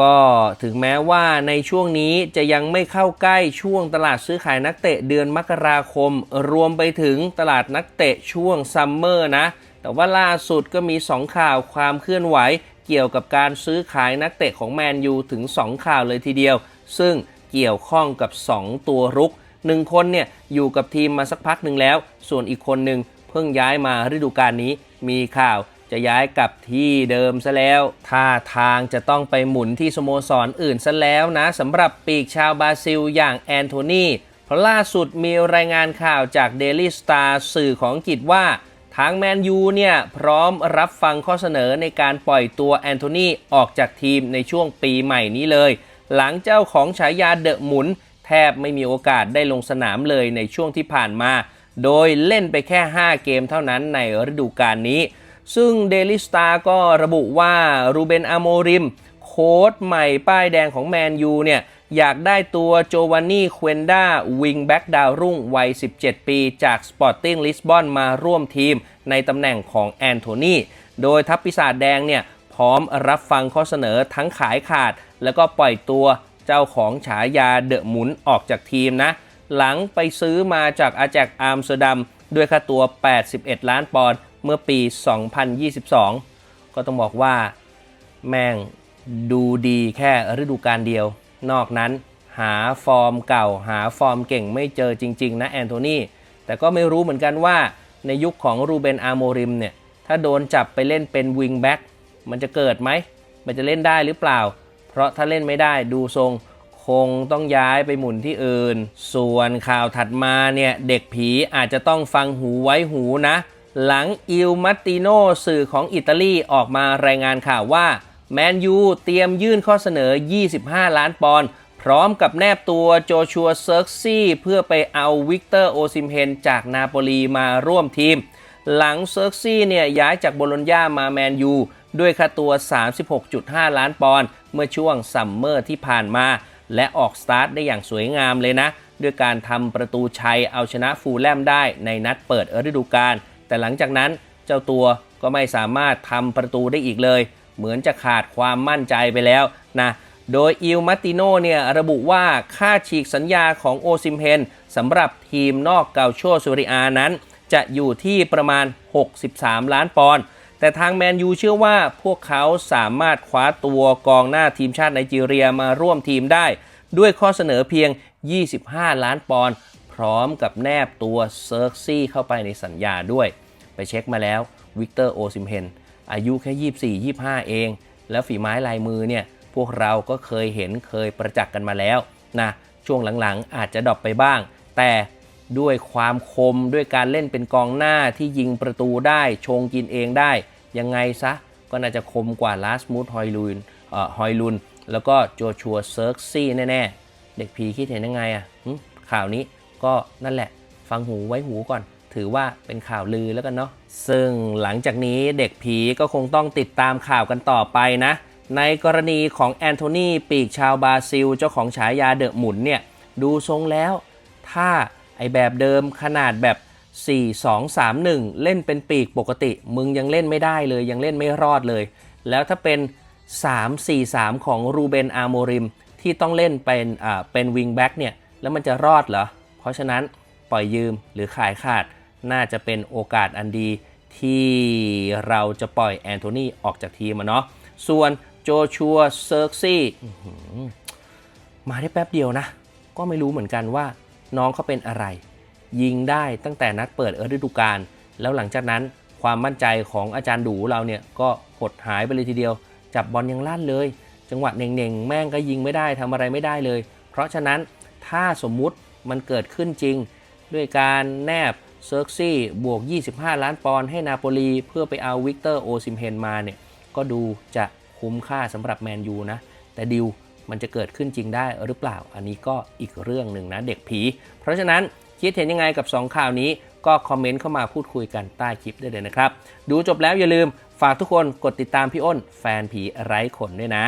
ก็ถึงแม้ว่าในช่วงนี้จะยังไม่เข้าใกล้ช่วงตลาดซื้อขายนักเตะเดือนมกราคม รวมไปถึงตลาดนักเตะช่วงซัมเมอร์นะ แต่ว่าล่าสุดก็มี 2 ข่าวความเคลื่อนไหว เกี่ยวกับการซื้อขายนักเตะของแมนยูถึง 2 ข่าวเลยทีเดียว ซึ่งเกี่ยวข้องกับ 2 ตัวรุก1คนเนี่ยอยู่กับทีมมาสักพักหนึ่งแล้ว ส่วนอีกคนหนึ่งเพิ่งย้ายมาฤดูกาลนี้มีข่าว จะย้ายกลับที่เดิมซะแล้ว ท่าทางจะต้องไปหมุนที่สโมสรออื่นซะแล้วนะสำหรับปีกชาวบราซิลอย่างแอนโทนีเพราะล่าสุดมีรายงานข่าวจาก Daily Star สื่อของอังกฤษว่าทางแมนยูเนี่ยพร้อมรับฟังข้อเสนอในการปล่อยตัวแอนโทนีออกจากทีมในช่วงปีใหม่นี้เลย หลังเจ้าของฉายาเดอะหมุน แทบไม่มีโอกาสได้ลงสนามเลยในช่วงที่ผ่านมา โดยเล่นไปแค่ 5 เกมเท่านั้นในฤดูกาลนี้ ซึ่ง Daily Star ก็ระบุว่ารูเบนอาโมริม โค้ชใหม่ป้ายแดงของแมนยูเนี่ย อยากได้ตัวโจวานนี่เควนด้าวิงแบ็กดาวรุ่งวัย 17 ปีจากสปอร์ติ้งลิสบอนมาร่วมทีมในตำแหน่งของแอนโทนีโดยทัพปีศาจแดงเนี่ย พร้อมรับฟังข้อเสนอทั้งขายขาด แล้วก็ปล่อยตัวเจ้าของฉายาเดอะหมุนออกจากทีมนะ หลังไปซื้อมาจากอาแจกอาร์มสเตอร์ดัมด้วยค่าตัว 81 ล้านปอนด์ เมื่อปี 2022 ก็ต้องบอกว่าแม่งดูดีแค่ฤดูกาลเดียว นอกนั้นหาฟอร์มเก่า หาฟอร์มเก่งไม่เจอจริง ๆ นะแอนโทนีแต่ก็ไม่รู้เหมือนกันว่าในยุคของรูเบนอาร์โมริมเนี่ย ถ้าโดนจับไปเล่นเป็นวิงแบ็กมันจะเกิดไหม มันจะเล่นได้หรือเปล่า เพราะถ้าเล่นไม่ได้ดูทรงคงต้องย้ายไปหมุนที่อื่น ส่วนข่าวถัดมาเนี่ย เด็กผีอาจจะต้องฟังหูไว้หูนะ หลังอิลมัตติโนสื่อของอิตาลีออกมารายงานข่าวว่า แมนยูเตรียมยื่นข้อเสนอ 25 ล้านปอนด์พร้อมกับแนบตัวโจชัวเซิร์กซี่ เพื่อไปเอาวิกเตอร์โอซิมเฮนจากนาโปลีมาร่วมทีม หลังเซิร์กซี่เนี่ยย้ายจากโบโลญญามาแมนยูด้วยค่าตัว 36.5 ล้านปอนด์เมื่อช่วงซัมเมอร์ที่ผ่านมา และออกสตาร์ทได้อย่างสวยงามเลยนะ ด้วยการทำประตูชัยเอาชนะฟูลแลมได้ในนัดเปิดฤดูกาล แต่หลังจากนั้นเจ้าตัวก็ไม่สามารถทำประตูได้อีกเลย เหมือนจะขาดความมั่นใจไปแล้วนะโดยอิลมาติโนเนี่ยระบุว่าค่าฉีกสัญญาของโอซิมเฮนสำหรับทีมนอกเกาโชซูริอานั้น จะอยู่ที่ประมาณ 63 ล้านปอนด์แต่ทางแมนยูเชื่อว่าพวกเขาสามารถคว้าตัวกองหน้าทีมชาติไนจีเรียมาร่วมทีมได้ ด้วยข้อเสนอเพียง 25 ล้านปอนด์พร้อมกับแนบตัวเซิร์กซี่เข้าไปในสัญญาด้วย เช็คมาแล้ววิกเตอร์โอซิมเฮนอายุแค่ 24 25 เอง แล้วฝีไม้ลายมือเนี่ย พวกเราก็เคยเห็นเคยประจักษ์กันมาแล้วนะช่วงหลังๆ อาจจะดรอปไปบ้าง แต่ด้วยความคมด้วยการเล่นเป็นกองหน้าที่ยิงประตูได้ชงกินเองได้ ยังไงซะ ก็น่าจะคมกว่าลาสมูดฮอยลุนเอ่อฮอยลุน แล้วก็โจชัวเซิร์กซี่แน่ๆ เด็กผีคิดเห็นยังไงอะ่ะข่าวนี้ก็นั่นแหละ ฟังหูไว้หูก่อน ถือว่าเป็นข่าวลือแล้วกันเนาะซึ่งหลังจากนี้เด็กผีก็คงต้องติดตามข่าวกันต่อไปนะ ในกรณีของแอนโทนีปีกชาวบราซิล เจ้าของฉายาเดอะหมุนเนี่ย ดูทรงแล้ว ถ้าไอแบบเดิมขนาดแบบ 4 2 3 1 เล่นเป็นปีกปกติ มึงยังเล่นไม่ได้เลยยังเล่นไม่รอดเลย แล้วถ้าเป็น 3 4 3 ของรูเบนอาโมริม ที่ต้องเล่นเป็นอ่าเป็นวิงแบ็กเนี่ย แล้วมันจะรอดเหรอ เพราะฉะนั้นปล่อยยืมหรือขายขาด น่าจะเป็นโอกาสอันดีที่เราจะปล่อยแอนโทนีออกจากทีมอะเนาะส่วนโจชัวเซิร์กซี่มาได้แป๊บเดียวนะ ก็ไม่รู้เหมือนกันว่าน้องเขาเป็นอะไร ยิงได้ตั้งแต่นัดเปิดเอฤดูกาลแล้วหลังจากนั้นความมั่นใจของอาจารย์ดูเราเนี่ยก็หดหายไปเลยทีเดียว จับบอลยังลั่นเลย จังหวะเน่งๆ แม่งก็ยิงไม่ได้ทำอะไรไม่ได้เลย เพราะฉะนั้นถ้าสมมุติมันเกิดขึ้นจริง ด้วยการแนบ เซิร์กซี่บวก 25 ล้านปอนด์ให้นาโปลีเพื่อไปเอาวิกเตอร์โอซิมเฮนมาเนี่ยก็ดูจะคุ้มค่าสำหรับแมนยูนะ แต่ดิวมันจะเกิดขึ้นจริงได้หรือเปล่า อันนี้ก็อีกเรื่องหนึ่งนะเด็กผี เพราะฉะนั้นคิดเห็นยังไงกับ 2 ข่าวนี้ก็คอมเมนต์เข้ามาพูดคุยกันใต้คลิปได้เลยนะครับ ดูจบแล้วอย่าลืมฝากทุกคนกดติดตามพี่อ้น แฟนผีไร้ขนด้วยนะ